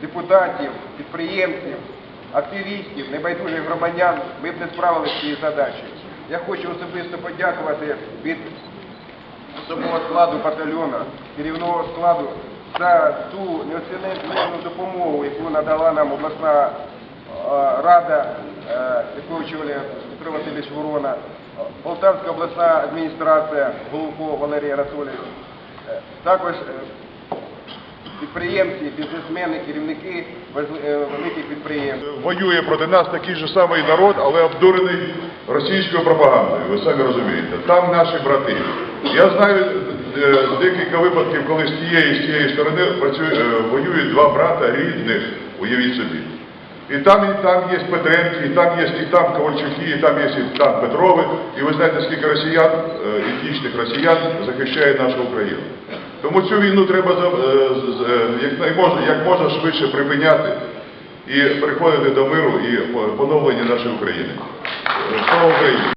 депутатів, підприємців, активістів, небайдужих громадян, ми б не справилися з цією задачею. Я хочу особисто подякувати від особового складу батальйону, керівного складу за ту неоціненну допомогу, яку надала нам обласна е, рада, е, яку очолює Петро Васильович Ворона, е, Полтавська обласна адміністрація, Голубко Валерій Анатолійович, е, також е, підприємці, бізнесмени, керівники е, великих підприємств. Воює проти нас такий же самий народ, але обдурений російською пропагандою. Ви самі розумієте. Там наші брати. Я знаю е, декілька випадків, коли з тієї з цієї сторони е, воюють два брата рідних, уявіть собі. І там, і там є Петренки, і там є і там Ковальчуки, і там є і там Петрови. І ви знаєте, скільки росіян, етнічних росіян захищає нашу Україну. Тому цю війну треба е, е, як можна швидше припиняти і приходити до миру і поновлення нашої України. Е, Слава Україні!